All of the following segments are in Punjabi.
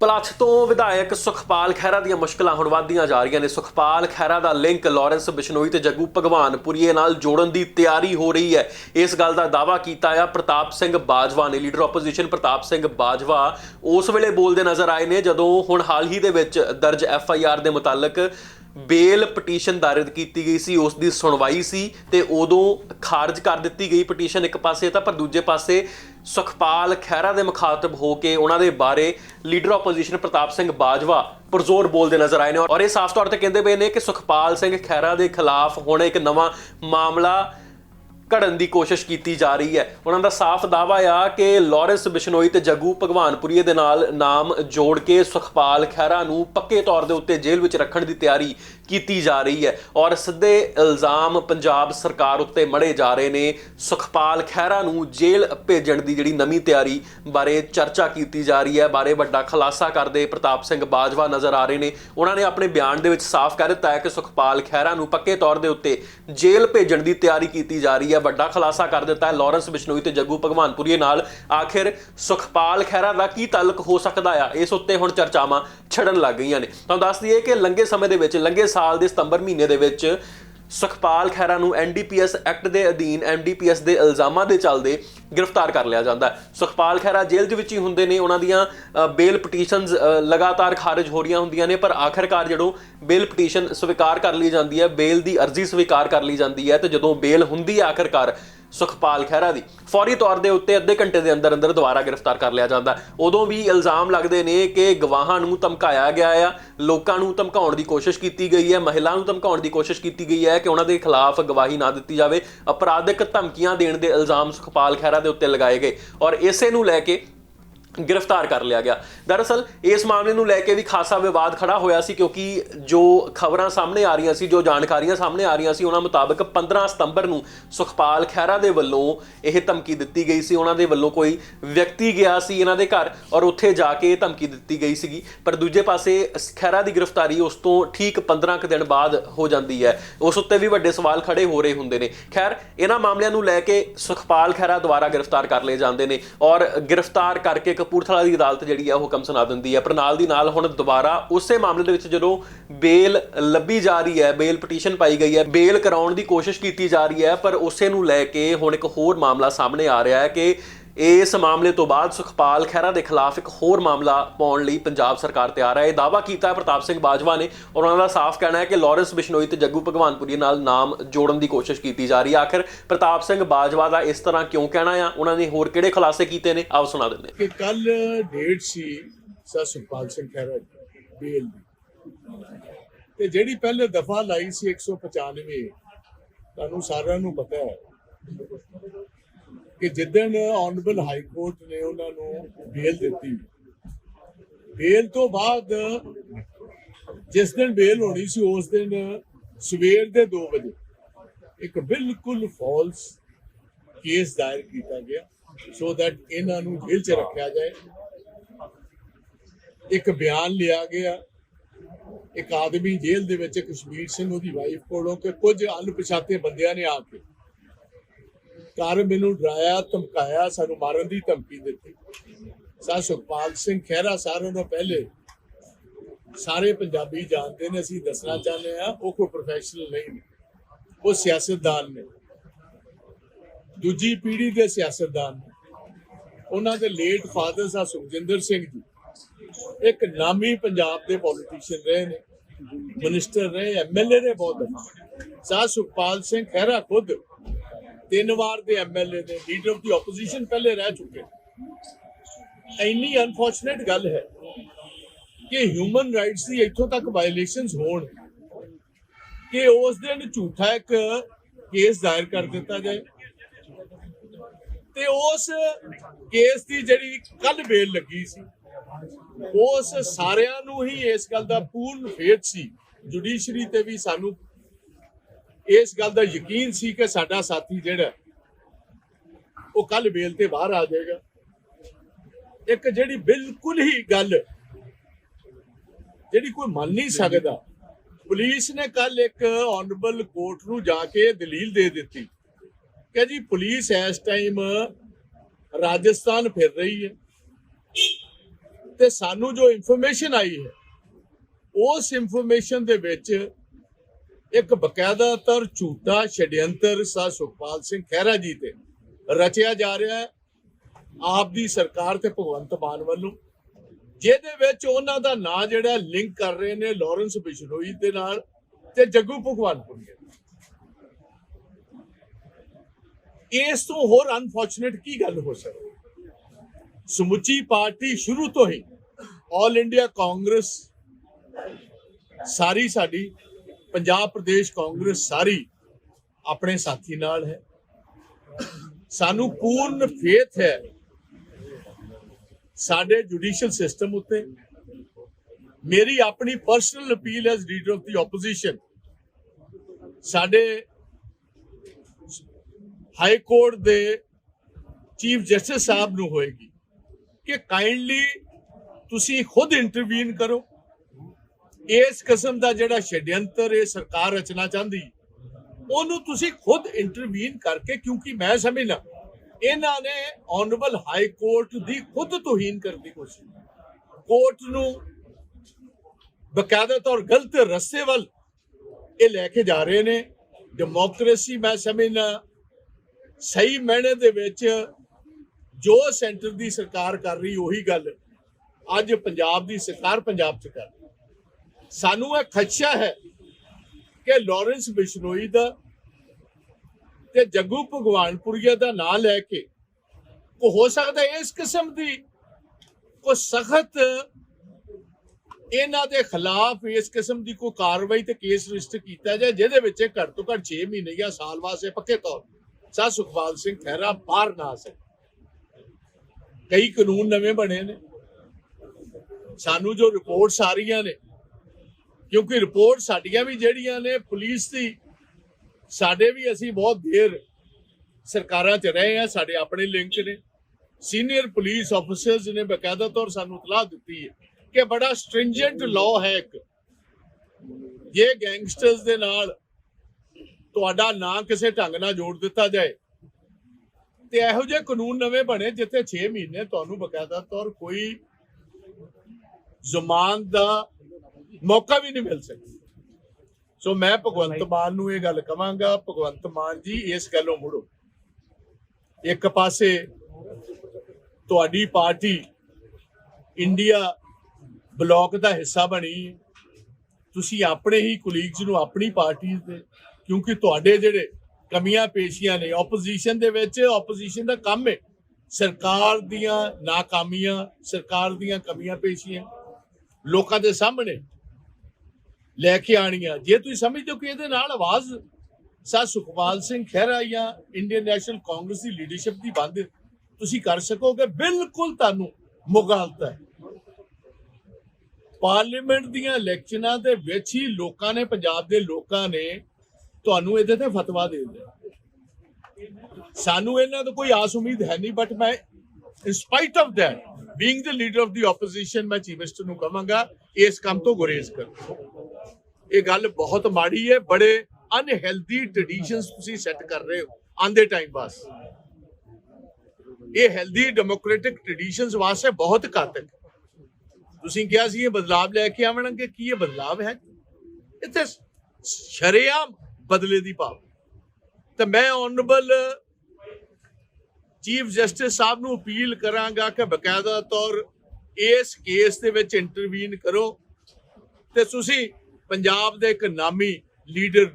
ਪਲੱਥ ਤੋਂ ਵਿਧਾਇਕ ਸੁਖਪਾਲ ਖਹਿਰਾ ਦੀਆਂ ਮੁਸ਼ਕਲਾਂ ਹੁਣ ਵਧਦੀਆਂ ਜਾ ਰਹੀਆਂ ਨੇ। ਸੁਖਪਾਲ ਖਹਿਰਾ ਦਾ ਲਿੰਕ ਲਾਰੈਂਸ ਬਿਸ਼ਨੋਈ ਤੇ ਜੱਗੂ ਭਗਵਾਨਪੁਰੀਏ ਨਾਲ ਜੋੜਨ ਦੀ ਤਿਆਰੀ ਹੋ ਰਹੀ ਹੈ। ਇਸ ਗੱਲ ਦਾ ਦਾਵਾ ਕੀਤਾ ਆ ਪ੍ਰਤਾਪ ਸਿੰਘ ਬਾਜਵਾ ਨੇ। ਲੀਡਰ ਆਪੋਜੀਸ਼ਨ ਪ੍ਰਤਾਪ ਸਿੰਘ ਬਾਜਵਾ ਉਸ ਵੇਲੇ ਬੋਲਦੇ ਨਜ਼ਰ ਆਏ ਨੇ ਜਦੋਂ ਹੁਣ ਹਾਲ ਹੀ ਦੇ ਵਿੱਚ ਦਰਜ ਐਫ ਆਈ ਆਰ ਦੇ ਮੁਤਾਲਕ ਬੇਲ ਪਟੀਸ਼ਨ ਦਾਇਰ ਕੀਤੀ ਗਈ ਸੀ, ਉਸ ਦੀ ਸੁਣਵਾਈ ਸੀ ਤੇ ਉਦੋਂ ਖਾਰਜ ਕਰ ਦਿੱਤੀ ਗਈ ਪਟੀਸ਼ਨ ਇੱਕ ਪਾਸੇ ਤਾਂ ਪਰ ਦੂਜੇ ਪਾਸੇ ਸੁਖਪਾਲ ਖਹਿਰਾ ਦੇ ਮੁਖਾਤਬ ਹੋ ਕੇ ਉਹਨਾਂ ਦੇ ਬਾਰੇ ਲੀਡਰ ਆਪੋਜੀਸ਼ਨ ਪ੍ਰਤਾਪ ਸਿੰਘ ਬਾਜਵਾ ਪਰਜ਼ੋਰ ਬੋਲਦੇ ਨਜ਼ਰ ਆਏ ਨੇ ਔਰ ਇਹ ਸਾਫ਼ ਤੌਰ ਤੇ ਕਹਿੰਦੇ ਪਏ ਨੇ ਕਿ ਸੁਖਪਾਲ ਸਿੰਘ ਖਹਿਰਾ ਦੇ ਖਿਲਾਫ ਹੁਣ ਇੱਕ ਨਵਾਂ ਮਾਮਲਾ ਘੜਨ ਦੀ ਕੋਸ਼ਿਸ਼ ਕੀਤੀ ਜਾ ਰਹੀ ਹੈ। ਉਹਨਾਂ ਦਾ ਸਾਫ਼ ਦਾਵਾ ਆ ਕਿ ਲਾਰੈਂਸ ਬਿਸ਼ਨੋਈ ਤੇ ਜੱਗੂ ਭਗਵਾਨਪੁਰੀਏ ਦੇ ਨਾਲ ਨਾਮ ਜੋੜ ਕੇ ਸੁਖਪਾਲ ਖਹਿਰਾ ਨੂੰ ਪੱਕੇ ਤੌਰ ਦੇ ਉੱਤੇ ਜੇਲ੍ਹ ਵਿੱਚ ਰੱਖਣ ਦੀ ਤਿਆਰੀ ਕੀਤੀ ਜਾ ਰਹੀ ਹੈ ਔਰ ਸਿੱਧੇ ਇਲਜ਼ਾਮ ਪੰਜਾਬ ਸਰਕਾਰ ਉੱਤੇ ਮੜੇ ਜਾ ਰਹੇ ਨੇ। ਸੁਖਪਾਲ ਖਹਿਰਾ ਨੂੰ ਜੇਲ੍ਹ ਭੇਜਣ ਦੀ ਜਿਹੜੀ ਨਵੀਂ ਤਿਆਰੀ ਬਾਰੇ ਚਰਚਾ ਕੀਤੀ ਜਾ ਰਹੀ ਹੈ, ਬਾਰੇ ਵੱਡਾ ਖੁਲਾਸਾ ਕਰਦੇ ਪ੍ਰਤਾਪ ਸਿੰਘ ਬਾਜਵਾ ਨਜ਼ਰ ਆ ਰਹੇ ਨੇ। ਉਹਨਾਂ ਨੇ ਆਪਣੇ ਬਿਆਨ ਦੇ ਵਿੱਚ ਸਾਫ਼ ਕਹਿ ਦਿੱਤਾ ਹੈ ਕਿ ਸੁਖਪਾਲ ਖਹਿਰਾ ਨੂੰ ਪੱਕੇ ਤੌਰ ਦੇ ਉੱਤੇ ਜੇਲ੍ਹ ਭੇਜਣ ਦੀ ਤਿਆਰੀ ਕੀਤੀ ਜਾ ਰਹੀ ਹੈ। ਵੱਡਾ ਖੁਲਾਸਾ ਕਰ ਦਿੱਤਾ ਹੈ ਲਾਰੈਂਸ ਬਿਸ਼ਨੋਈ ਤੇ ਜੱਗੂ ਭਗਵਾਨਪੁਰੀਏ ਨਾਲ। ਆਖਿਰ ਸੁਖਪਾਲ ਖਹਿਰਾ ਦਾ ਕੀ ਤਾਲੁਕ ਹੋ ਸਕਦਾ ਆ? ਇਸ ਉੱਤੇ ਹੁਣ ਚਰਚਾਵਾਂ ਛੜਨ ਲੱਗ ਗਈਆਂ ਨੇ। ਤੁਹਾਨੂੰ ਦੱਸ ਦਈਏ ਕਿ ਲੰਗੇ ਸਮੇਂ ਦੇ ਵਿੱਚ, ਲੰਗੇ ਸਾਲ ਦੇ ਸਤੰਬਰ ਮਹੀਨੇ ਦੇ ਵਿੱਚ ਸੁਖਪਾਲ ਖਹਿਰਾ ਨੂੰ ਐਨਡੀਪੀਐਸ ਐਕਟ ਦੇ ਅਧੀਨ ਐਨਡੀਪੀਐਸ ਦੇ ਇਲਜ਼ਾਮਾਂ ਦੇ ਚੱਲਦੇ ਗ੍ਰਿਫਤਾਰ ਕਰ ਲਿਆ ਜਾਂਦਾ ਸੁਖਪਾਲ ਖਹਿਰਾ ਜੇਲ੍ਹ ਦੇ ਵਿੱਚ ਹੀ ਹੁੰਦੇ ਨੇ, ਉਹਨਾਂ ਦੀਆਂ ਬੇਲ ਪਟੀਸ਼ਨਸ ਲਗਾਤਾਰ ਖਾਰਜ ਹੋ ਰਹੀਆਂ ਹੁੰਦੀਆਂ ਨੇ, ਪਰ ਆਖਰਕਾਰ ਜਦੋਂ ਬੇਲ ਪਟੀਸ਼ਨ ਸਵੀਕਾਰ ਕਰ ਲਈ ਜਾਂਦੀ ਹੈ, ਬੇਲ ਦੀ ਅਰਜ਼ੀ ਸਵੀਕਾਰ ਕਰ ਲਈ ਜਾਂਦੀ ਹੈ, ਤੇ ਜਦੋਂ ਬੇਲ ਹੁੰਦੀ ਹੈ ਆਖਰਕਾਰ ਸੁਖਪਾਲ ਖਹਿਰਾ ਦੀ। ਫੌਰੀ ਤੌਰ ਦੇ ਉੱਤੇ ਅੱਧੇ ਘੰਟੇ ਦੇ ਅੰਦਰ ਅੰਦਰ ਦੁਬਾਰਾ ਗ੍ਰਿਫਤਾਰ ਕਰ ਲਿਆ ਜਾਂਦਾ। ਉਦੋਂ ਵੀ ਇਲਜ਼ਾਮ ਲੱਗਦੇ ਨੇ ਕਿ ਗਵਾਹਾਂ ਨੂੰ ਧਮਕਾਇਆ ਗਿਆ ਆ। ਲੋਕਾਂ ਨੂੰ ਧਮਕਾਉਣ ਦੀ ਕੋਸ਼ਿਸ਼ ਕੀਤੀ ਗਈ ਹੈ। ਮਹਿਲਾ ਨੂੰ ਧਮਕਾਉਣ ਦੀ ਕੋਸ਼ਿਸ਼ ਕੀਤੀ ਗਈ ਹੈ ਕਿ ਉਹਨਾਂ ਦੇ ਖਿਲਾਫ ਗਵਾਹੀ ਨਾ ਦਿੱਤੀ ਜਾਵੇ। ਅਪਰਾਧਿਕ ਧਮਕੀਆਂ ਦੇਣ ਦੇ ਇਲਜ਼ਾਮ ਸੁਖਪਾਲ ਖਹਿਰਾ ਦੇ ਉੱਤੇ ਲਗਾਏ ਗਏ। ਔਰ ਇਸੇ ਨੂੰ ਲੈ ਕੇ ਗ੍ਰਿਫਤਾਰ ਕਰ ਲਿਆ ਗਿਆ। ਦਰਅਸਲ, ਇਸ ਮਾਮਲੇ ਨੂੰ ਲੈ ਕੇ ਵੀ ਖਾਸਾ ਵਿਵਾਦ ਖੜਾ ਹੋਇਆ ਸੀ ਕਿਉਂਕਿ ਜੋ ਖਬਰਾਂ ਸਾਹਮਣੇ ਆ ਰਹੀਆਂ ਸੀ, ਜੋ ਜਾਣਕਾਰੀਆਂ ਸਾਹਮਣੇ ਆ ਰਹੀਆਂ ਸੀ, ਉਹਨਾਂ ਮੁਤਾਬਕ 15 ਸਤੰਬਰ ਨੂੰ ਸੁਖਪਾਲ ਖਹਿਰਾ ਦੇ ਵੱਲੋਂ ਇਹ ਧਮਕੀ ਦਿੱਤੀ ਗਈ ਸੀ। ਉਹਨਾਂ ਦੇ ਵੱਲੋਂ ਕੋਈ ਵਿਅਕਤੀ ਗਿਆ ਸੀ ਇਹਨਾਂ ਦੇ ਘਰ ਔਰ ਉੱਥੇ ਜਾ ਕੇ ਇਹ ਧਮਕੀ ਦਿੱਤੀ ਗਈ ਸੀਗੀ। ਪਰ ਦੂਜੇ ਪਾਸੇ ਖਹਿਰਾ ਦੀ ਗ੍ਰਿਫਤਾਰੀ ਉਸ ਤੋਂ ਠੀਕ 15 ਕੁ ਦਿਨ ਬਾਅਦ ਹੋ ਜਾਂਦੀ ਹੈ। ਉਸ ਉੱਤੇ ਵੀ ਵੱਡੇ ਸਵਾਲ ਖੜੇ ਹੋ ਰਹੇ ਹੁੰਦੇ ਨੇ। ਖੈਰ, ਇਹਨਾਂ ਮਾਮਲਿਆਂ ਨੂੰ ਲੈ ਕੇ ਸੁਖਪਾਲ ਖਹਿਰਾ ਦੁਆਰਾ ਗ੍ਰਿਫਤਾਰ ਕਰ ਲਏ ਜਾਂਦੇ ਨੇ ਔਰ ਗ੍ਰਿਫਤਾਰ ਕਰਕੇ ਕਪੂਰਥਲਾ ਦੀ ਅਦਾਲਤ ਜਿਹੜੀ ਹੈ ਉਹ ਹੁਕਮ ਸੁਣਾ ਦਿੰਦੀ ਹੈ ਪਰ ਨਾਲ ਦੀ ਨਾਲ ਹੁਣ ਦੁਬਾਰਾ ਉਸੇ ਮਾਮਲੇ ਦੇ ਵਿੱਚ ਜਦੋਂ ਬੇਲ ਲੱਭੀ ਜਾ ਰਹੀ ਹੈ, ਬੇਲ ਪਟੀਸ਼ਨ ਪਾਈ ਗਈ ਹੈ, ਬੇਲ ਕਰਾਉਣ ਦੀ ਕੋਸ਼ਿਸ਼ ਕੀਤੀ ਜਾ ਰਹੀ ਹੈ, ਪਰ ਉਸੇ ਨੂੰ ਲੈ ਕੇ ਹੁਣ ਇੱਕ ਹੋਰ ਮਾਮਲਾ ਸਾਹਮਣੇ ਆ ਰਿਹਾ ਹੈ ਕਿ ਇਸ ਮਾਮਲੇ ਤੋਂ ਬਾਅਦ ਸੁਖਪਾਲ ਖਹਿਰਾ ਦੇ ਖਿਲਾਫ ਇੱਕ ਹੋਰ ਮਾਮਲਾ ਪਾਉਣ ਲਈ ਪੰਜਾਬ ਸਰਕਾਰ ਤਿਆਰ ਹੈ। ਇਹ ਦਾਅਵਾ ਕੀਤਾ ਹੈ ਪ੍ਰਤਾਪ ਸਿੰਘ ਬਾਜਵਾ ਨੇ ਔਰ ਉਹਨਾਂ ਦਾ ਸਾਫ਼ ਕਹਿਣਾ ਹੈ ਕਿ ਲਾਰੈਂਸ ਬਿਸ਼ਨੋਈ ਤੇ ਜੱਗੂ ਭਗਵਾਨਪੁਰੀ ਨਾਲ ਨਾਮ ਜੋੜਨ ਦੀ ਕੋਸ਼ਿਸ਼ ਕੀਤੀ ਜਾ ਰਹੀ ਹੈ। ਆਖਿਰ ਪ੍ਰਤਾਪ ਸਿੰਘ ਬਾਜਵਾ ਦਾ ਇਸ ਤਰ੍ਹਾਂ ਕਿਉਂ ਕਹਿਣਾ ਆ ਉਹਨਾਂ ਨੇ ਹੋਰ ਕਿਹੜੇ ਖੁਲਾਸੇ ਕੀਤੇ ਨੇ? ਆਓ ਸੁਣਾ ਦਿੰਦੇ ਹਾਂ। ਕਿ ਕੱਲ ਡੇਟ ਸੀ ਸਰ ਸੁਖਪਾਲ ਸਿੰਘ ਖਹਿਰਾ ਦੀ, ਤੇ ਜਿਹੜੀ ਪਹਿਲੇ ਦਫਾ ਲਾਈ ਸੀ 195 ਤੁਹਾਨੂੰ ਸਾਰਿਆਂ ਨੂੰ ਪਤਾ ਹੈ ਕਿ ਜਿੱਦਣ ਆਨਰੇਬਲ ਹਾਈ ਕੋਰਟ ਨੇ ਉਹਨਾਂ ਨੂੰ ਬੇਲ ਦਿੱਤੀ ਬੇਲ ਤੋਂ ਬਾਅਦ ਜਿਸ ਦਿਨ ਬੇਲ ਹੋਣੀ ਸੀ, ਉਸ ਦਿਨ ਸਵੇਰ ਦੇ 2 ਵਜੇ ਇੱਕ ਬਿਲਕੁਲ ਫਾਲਸ ਕੇਸ ਦਾਇਰ ਕੀਤਾ ਗਿਆ ਸੋ ਦੈਟ ਇਹਨਾਂ ਨੂੰ ਜੇਲ੍ਹ 'ਚ ਰੱਖਿਆ ਜਾਏ। ਇੱਕ ਬਿਆਨ ਲਿਆ ਗਿਆ, ਇੱਕ ਆਦਮੀ ਜੇਲ੍ਹ ਦੇ ਵਿੱਚ ਕਸ਼ਮੀਰ ਸਿੰਘ ਉਹਦੀ ਵਾਈਫ ਕੋਲੋਂ ਕਿ ਕੁਝ ਅਣਪਛਾਤੇ ਬੰਦਿਆਂ ਨੇ ਆ ਕੇ ਘਰ ਮੈਨੂੰ ਡਰਾਇਆ, ਧਮਕਾਇਆ, ਸਾਨੂੰ ਮਾਰਨ ਦੀ ਧਮਕੀ ਦਿੱਤੀ। ਸਾ ਸੁਖਪਾਲ ਸਿੰਘ ਖਹਿਰਾ ਸਾਰਿਆਂ ਤੋਂ ਪਹਿਲੇ ਸਾਰੇ ਪੰਜਾਬੀ ਜਾਣਦੇ ਨੇ, ਅਸੀਂ ਦੱਸਣਾ ਚਾਹੁੰਦੇ ਆ ਉਹ ਕੋਈ ਪ੍ਰੋਫੈਸ਼ਨਲ ਨਹੀਂ ਉਹ ਸਿਆਸਤਦਾਨ ਨੇ। ਦੂਜੀ ਪੀੜ੍ਹੀ ਦੇ ਸਿਆਸਤਦਾਨ ਨੇ। ਉਹਨਾਂ ਦੇ ਲੇਟ ਫਾਦਰ ਸਾ ਸੁਖਜਿੰਦਰ ਸਿੰਘ ਜੀ, ਇੱਕ ਨਾਮੀ ਪੰਜਾਬ ਦੇ ਪੋਲੀਟੀਸ਼ੀਅਨ ਰਹੇ ਨੇ ਮਿਨਿਸਟਰ ਰਹੇ ਐਮਐਲਏ ਰਹੇ ਬਹੁਤ ਦਫਾ। ਸਾ ਸੁਖਪਾਲ ਸਿੰਘ ਖਹਿਰਾ ਖੁਦ ਤਿੰਨ ਵਾਰ ਦੇ ਐਮਐਲਏ ਨੇ ਲੀਡਰ ਆਫ ਦੀ ਆਪੋਜੀਸ਼ਨ ਪਹਿਲੇ ਰਹਿ ਚੁੱਕੇ। ਇੰਨੀ ਅਨਫੋਰਚੂਨੇਟ ਗੱਲ ਹੈ ਕਿ ਹਿਊਮਨ ਰਾਈਟਸ ਦੀ ਇੱਥੋਂ ਤੱਕ ਵਾਇਲੇਸ਼ਨਸ ਹੋਣ, ਕਿ ਉਸ ਦਿਨ ਝੂਠਾ ਇੱਕ ਕੇਸ ਦਾਇਰ ਕਰ ਦਿੱਤਾ ਜਾਏ। ਤੇ ਉਸ ਕੇਸ ਦੀ ਜਿਹੜੀ ਕੱਲ ਬੇਲ ਲੱਗੀ ਸੀ, ਉਸ ਸਾਰਿਆਂ ਨੂੰ ਹੀ ਇਸ ਗੱਲ ਦਾ ਪੂਰਨ ਫੇਥ ਸੀ। ਜੁਡੀਸ਼ਰੀ ਤੇ ਵੀ ਸਾਨੂੰ ਇਸ ਗੱਲ ਦਾ ਯਕੀਨ ਸੀ ਕਿ ਸਾਡਾ ਸਾਥੀ ਜਿਹੜਾ ਉਹ ਕੱਲ ਬੇਲ ਤੇ ਬਾਹਰ ਆ ਜਾਏਗਾ। ਇੱਕ ਜਿਹੜੀ ਬਿਲਕੁਲ ਹੀ ਗੱਲ, ਜਿਹੜੀ ਕੋਈ ਮੰਨ ਨਹੀਂ ਸਕਦਾ, ਪੁਲਿਸ ਨੇ ਕੱਲ ਇੱਕ ਆਨਰੇਬਲ ਕੋਰਟ ਨੂੰ ਜਾ ਕੇ ਦਲੀਲ ਦੇ ਦਿੱਤੀ ਕਿ ਜੀ ਪੁਲਿਸ ਇਸ ਟਾਈਮ ਰਾਜਸਥਾਨ ਫਿਰ ਰਹੀ ਹੈ ਤੇ ਸਾਨੂੰ ਜੋ ਇਨਫੋਰਮੇਸ਼ਨ ਆਈ ਹੈ, ਉਸ ਇਨਫੋਰਮੇਸ਼ਨ ਦੇ ਵਿੱਚ ਇੱਕ ਬਕਾਇਦਾ ਤਰ ਝੂਠਾ ਛਡਿਅੰਤਰ ਸਾ ਸੁਖਪਾਲ ਸਿੰਘ ਖਹਿਰਾ ਜੀ ਤੇ ਰਚਿਆ ਜਾ ਰਿਹਾ ਹੈ। ਆਪ ਦੀ ਸਰਕਾਰ ਤੇ ਭਗਵੰਤ ਮਾਨ ਵੱਲੋਂ, ਜਿਹਦੇ ਵਿੱਚ ਉਹਨਾਂ ਦਾ ਨਾਂ ਜਿਹੜਾ ਲਿੰਕ ਕਰ ਰਹੇ ਨੇ ਲਾਰੈਂਸ ਬਿਸ਼ਨੋਈ ਦੇ ਨਾਲ ਤੇ ਜੱਗੂ ਭਗਵਾਨਪੁਰ ਇਸ ਤੋਂ ਹੋਰ ਅਨਫੋਰਚੂਨੇਟ ਕੀ ਗੱਲ ਹੋ ਸਕਦੀ ਸਮੁੱਚੀ ਪਾਰਟੀ ਸ਼ੁਰੂ ਤੋਂ ਹੀ ਆਲ ਇੰਡੀਆ ਕਾਂਗਰਸ, ਸਾਰੀ ਸਾਡੀ ਪੰਜਾਬ ਪ੍ਰਦੇਸ਼ ਕਾਂਗਰਸ ਸਾਰੀ ਆਪਣੇ ਸਾਥੀ ਨਾਲ ਹੈ। ਸਾਨੂੰ ਪੂਰਨ ਫੇਥ ਹੈ ਸਾਡੇ ਜੁਡੀਸ਼ੀਅਲ ਸਿਸਟਮ ਉੱਤੇ। ਮੇਰੀ ਆਪਣੀ personal appeal as leader of the opposition ਸਾਡੇ ਹਾਈ ਕੋਰਟ ਦੇ ਚੀਫ ਜਸਟਿਸ ਸਾਹਿਬ ਨੂੰ ਹੋਏਗੀ ਕਿ ਕਾਈਂਡਲੀ ਤੁਸੀਂ ਖੁਦ ਇੰਟਰਵੀਨ ਕਰੋ। ਇਸ ਕਿਸਮ ਦਾ ਜਿਹੜਾ ਛਡਿਅੰਤਰ ਇਹ ਸਰਕਾਰ ਰਚਨਾ ਚਾਹੁੰਦੀ, ਉਹਨੂੰ ਤੁਸੀਂ ਖੁਦ ਇੰਟਰਵੀਨ ਕਰਕੇ, ਕਿਉਂਕਿ ਮੈਂ ਸਮਝਣਾ ਇਹਨਾਂ ਨੇ ਆਨਰੇਬਲ ਹਾਈ ਕੋਰਟ ਦੀ ਖੁਦ ਤੋਹੀਨ ਕਰਨ ਦੀ ਕੋਸ਼ਿਸ਼ ਕੋਰਟ ਨੂੰ ਬਕਾਇਦਾ ਤੌਰ ਗਲਤ ਰਸਤੇ ਵੱਲ ਇਹ ਲੈ ਕੇ ਜਾ ਰਹੇ ਨੇ। ਡੈਮੋਕ੍ਰੇਸੀ ਮੈਂ ਸਮਝਣਾ ਸਹੀ ਮਾਇਨੇ ਦੇ ਵਿੱਚ ਜੋ ਸੈਂਟਰ ਦੀ ਸਰਕਾਰ ਕਰ ਰਹੀ, ਉਹੀ ਗੱਲ ਅੱਜ ਪੰਜਾਬ ਦੀ ਸਰਕਾਰ ਪੰਜਾਬ 'ਚ ਕਰ ਰਹੀ। ਸਾਨੂੰ ਇਹ ਖਦਸ਼ਾ ਹੈ ਕਿ ਲਾਰੈਂਸ ਬਿਸ਼ਨੋਈ ਦਾ ਤੇ ਜੱਗੂ ਭਗਵਾਨਪੁਰੀਆ ਦਾ ਨਾਂ ਲੈ ਕੇ ਕੋ ਹੋ ਸਕਦਾ ਇਸ ਕਿਸਮ ਦੀ ਕੋ ਸਖਤ ਇਹਨਾਂ ਦੇ ਖਿਲਾਫ ਇਸ ਕਿਸਮ ਦੀ ਕੋਈ ਕਾਰਵਾਈ ਤੇ ਕੇਸ ਰਜਿਸਟਰ ਕੀਤਾ ਜਾਏ, ਜਿਹਦੇ ਵਿੱਚ ਘੱਟ ਤੋਂ ਘੱਟ 6 ਮਹੀਨੇ ਜਾਂ ਸਾਲ ਵਾਸਤੇ ਪੱਕੇ ਤੌਰ ਸਾ ਸੁਖਪਾਲ ਸਿੰਘ ਖਹਿਰਾ ਬਾਹਰ ਨਾ ਆ ਸਕੇ। ਕਈ ਕਾਨੂੰਨ ਨਵੇਂ ਬਣੇ ਨੇ। ਸਾਨੂੰ ਜੋ ਰਿਪੋਰਟਸ ਆ ਰਹੀਆਂ ਨੇ ਕਿਉਂਕਿ ਰਿਪੋਰਟ ਸਾਡੀਆਂ ਵੀ ਜਿਹੜੀਆਂ ਨੇ, ਪੁਲਿਸ ਦੀ, ਸਾਡੇ ਵੀ ਅਸੀਂ ਬਹੁਤ ਦੇਰ ਸਰਕਾਰਾਂ 'ਚ ਰਹੇ ਆ ਸਾਡੇ ਆਪਣੇ ਲਿੰਕ ਨੇ। ਸੀਨੀਅਰ ਪੁਲਿਸ ਆਫੀਸਰਸ ਨੇ ਬਕਾਇਦਾ ਤੌਰ ਸਾਨੂੰ ਇਤਲਾਹ ਦਿੱਤੀ ਹੈ ਕਿ ਬੜਾ ਸਟ੍ਰਿੰਜੈਂਟ ਲਾਅ ਹੈ ਇੱਕ। ਜੇ ਗੈਂਗਸਟਰਸ ਦੇ ਨਾਲ ਤੁਹਾਡਾ ਨਾਂ ਕਿਸੇ ਢੰਗ ਨਾਲ ਜੋੜ ਦਿੱਤਾ ਜਾਏ, ਤੇ ਇਹੋ ਜਿਹੇ ਕਾਨੂੰਨ ਨਵੇਂ ਬਣੇ ਜਿੱਥੇ 6 ਮਹੀਨੇ ਤੁਹਾਨੂੰ ਬਕਾਇਦਾ ਤੌਰ ਕੋਈ ਜ਼ਮਾਨ ਦਾ ਮੌਕਾ ਵੀ ਨਹੀਂ ਮਿਲ ਸਕਦਾ ਸੋ ਮੈਂ ਭਗਵੰਤ ਮਾਨ ਨੂੰ ਇਹ ਗੱਲ ਕਵਾਂਗਾ ਭਗਵੰਤ ਮਾਨ ਜੀ ਇਸ ਗੱਲੋਂ ਮੁੜੋ। ਇੱਕ ਪਾਸੇ ਤੁਹਾਡੀ ਪਾਰਟੀ ਇੰਡੀਆ ਬਲਾਕ ਦਾ ਹਿੱਸਾ ਬਣੀ। ਤੁਸੀਂ ਆਪਣੇ ਹੀ ਕੁਲੀਗਸ ਨੂੰ ਆਪਣੀ ਪਾਰਟੀ ਦੇ ਕਿਉਂਕਿ ਤੁਹਾਡੇ ਜਿਹੜੇ ਕਮੀਆਂ ਪੇਸ਼ੀਆਂ ਨੇ ਆਪੋਜੀਸ਼ਨ ਦੇ ਵਿੱਚ ਆਪੋਜੀਸ਼ਨ ਦਾ ਕੰਮ ਹੈ ਸਰਕਾਰ ਦੀਆਂ ਨਾਕਾਮੀਆਂ ਸਰਕਾਰ ਦੀਆਂ ਕਮੀਆਂ ਪੇਸ਼ੀਆਂ ਲੋਕਾਂ ਦੇ ਸਾਹਮਣੇ। ਲੈ ਕੇ ਆਣੀਆਂ। ਜੇ ਤੁਸੀਂ ਸਮਝਦੇ ਹੋ ਕਿ ਇਹਦੇ ਨਾਲ ਆਵਾਜ਼ ਸਾ ਸੁਖਪਾਲ ਸਿੰਘ ਖਹਿਰਾ ਜਾਂ ਇੰਡੀਅਨ ਨੈਸ਼ਨਲ ਕਾਂਗਰਸ ਦੀ ਲੀਡਰਸ਼ਿਪ ਦੀ ਬੰਦ ਤੁਸੀਂ ਕਰ ਸਕੋਗੇ, ਬਿਲਕੁਲ ਤੁਹਾਨੂੰ ਮੁਗਾਲਤਾ ਹੈ। ਪਾਰਲੀਮੈਂਟ ਦੀਆਂ ਇਲੈਕਸ਼ਨਾਂ ਦੇ ਵਿੱਚ ਹੀ ਲੋਕਾਂ ਨੇ, ਪੰਜਾਬ ਦੇ ਲੋਕਾਂ ਨੇ ਤੁਹਾਨੂੰ ਇਹਦੇ ਤੇ ਫਤਵਾ ਦੇ ਦਿੱਤਾ। ਸਾਨੂੰ ਇਹਨਾਂ ਤੋਂ ਕੋਈ ਆਸ ਉਮੀਦ ਹੈ ਨਹੀਂ ਬਟ ਮੈਂ in spite of that being the leader of the opposition ਮੈਂ ਚੀਫ ਮਿਨਿਸਟਰ ਨੂੰ ਕਹਾਂਗਾ, ਇਸ ਕੰਮ ਤੋਂ ਗੁਰੇਜ਼ ਕਰੋ। ਇਹ ਗੱਲ ਬਹੁਤ ਮਾੜੀ ਹੈ, ਬੜੇ ਅਨਹੈਲਦੀ ਟ੍ਰੈਡੀਸ਼ਨਸ ਤੁਸੀਂ ਸੈੱਟ ਕਰ ਰਹੇ ਹੋ ਆਂਦੇ ਟਾਈਮ ਪਾਸ ਇਹ ਹੈਲਦੀ ਡੈਮੋਕ੍ਰੈਟਿਕ ਟ੍ਰੈਡੀਸ਼ਨਸ ਵਾਸਤੇ ਬਹੁਤ ਘਾਤਕ ਤੁਸੀਂ ਕਿਹਾ ਸੀ ਇਹ ਬਦਲਾਵ ਲੈ ਕੇ ਆਵਣਗੇ, ਕੀ ਇਹ ਬਦਲਾਵ ਹੈ? ਇੱਥੇ ਸ਼ਰੇਆਮ ਬਦਲੇ ਦੀ ਭਾਵ ਤਾਂ ਮੈਂ ਆਨਰੇਬਲ ਚੀਫ ਜਸਟਿਸ ਸਾਹਿਬ ਨੂੰ ਅਪੀਲ ਕਰਾਂਗਾ ਕਿ ਬਕਾਇਦਾ ਤੌਰ ਇਸ ਕੇਸ ਦੇ ਵਿੱਚ ਇੰਟਰਵੀਨ ਕਰੋ। ਤੇ ਤੁਸੀਂ ਪੰਜਾਬ ਦੇ ਇੱਕ ਨਾਮੀ ਲੀਡਰ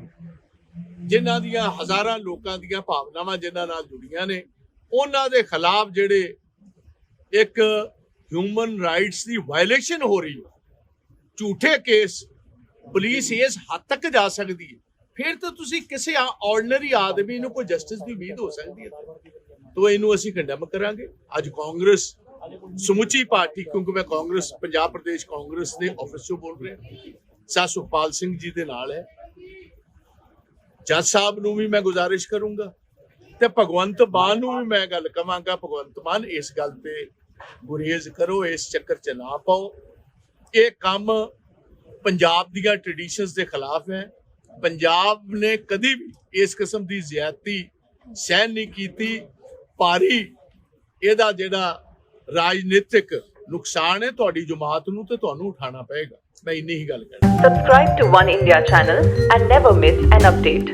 ਜਿਨ੍ਹਾਂ ਦੀਆਂ ਹਜ਼ਾਰਾਂ ਲੋਕਾਂ ਦੀਆਂ ਭਾਵਨਾਵਾਂ ਜਿਨ੍ਹਾਂ ਨਾਲ ਜੁੜੀਆਂ ਨੇ, ਉਹਨਾਂ ਦੇ ਖਿਲਾਫ ਜਿਹੜੇ ਇੱਕ ਹਿਊਮਨ ਰਾਈਟਸ ਦੀ ਵਾਇਲੇਸ਼ਨ ਹੋ ਰਹੀ ਹੈ, ਝੂਠੇ ਕੇਸ ਪੁਲਿਸ ਇਸ ਹੱਦ ਤੱਕ ਜਾ ਸਕਦੀ ਹੈ। ਫਿਰ ਤਾਂ ਤੁਸੀਂ ਕਿਸੇ ਆਰਡੀਨਰੀ ਆਦਮੀ ਨੂੰ ਕੋਈ ਜਸਟਿਸ ਦੀ ਉਮੀਦ ਹੋ ਸਕਦੀ ਹੈ? ਤੋ ਇਹਨੂੰ ਅਸੀਂ ਕੰਡਮ ਕਰਾਂਗੇ। ਅੱਜ ਕਾਂਗਰਸ ਸਮੁੱਚੀ ਪਾਰਟੀ, ਕਿਉਂਕਿ ਮੈਂ ਕਾਂਗਰਸ, ਪੰਜਾਬ ਪ੍ਰਦੇਸ਼ ਕਾਂਗਰਸ ਦੇ ਆਫਿਸ ਤੋਂ ਬੋਲ ਰਿਹਾ। ਸਾ ਸੁਖਪਾਲ ਸਿੰਘ ਜੀ ਦੇ ਨਾਲ ਹੈ। ਜੱਜ ਸਾਹਿਬ ਨੂੰ ਵੀ ਮੈਂ ਗੁਜ਼ਾਰਿਸ਼ ਕਰੂੰਗਾ ਤੇ ਭਗਵੰਤ ਮਾਨ ਨੂੰ ਵੀ ਮੈਂ ਗੱਲ ਕਵਾਂਗਾ। ਭਗਵੰਤ ਮਾਨ, ਇਸ ਗੱਲ ਤੇ ਗੁਰੇਜ਼ ਕਰੋ, ਇਸ ਚੱਕਰ 'ਚ ਨਾ ਪਾਓ। ਇਹ ਕੰਮ ਪੰਜਾਬ ਦੀਆਂ ਟ੍ਰੈਡੀਸ਼ਨਸ ਦੇ ਖਿਲਾਫ ਹੈ। ਪੰਜਾਬ ਨੇ ਕਦੀ ਵੀ ਇਸ ਕਿਸਮ ਦੀ ਜ਼ਿਆਦਤੀ ਸਹਿਨ ਨਹੀਂ ਕੀਤੀ। ਭਾਰੀ ਇਹਦਾ ਜਿਹੜਾ ਰਾਜਨੀਤਿਕ ਨੁਕਸਾਨ ਹੈ, ਤੁਹਾਡੀ ਜਮਾਤ ਨੂੰ ਤੇ ਤੁਹਾਨੂੰ ਉਠਾਉਣਾ ਪਏਗਾ। ਮੈਂ ਇੰਨੀ ਹੀ ਗੱਲ ਕਹਿਣਾ Subscribe to One India channel and never miss an update.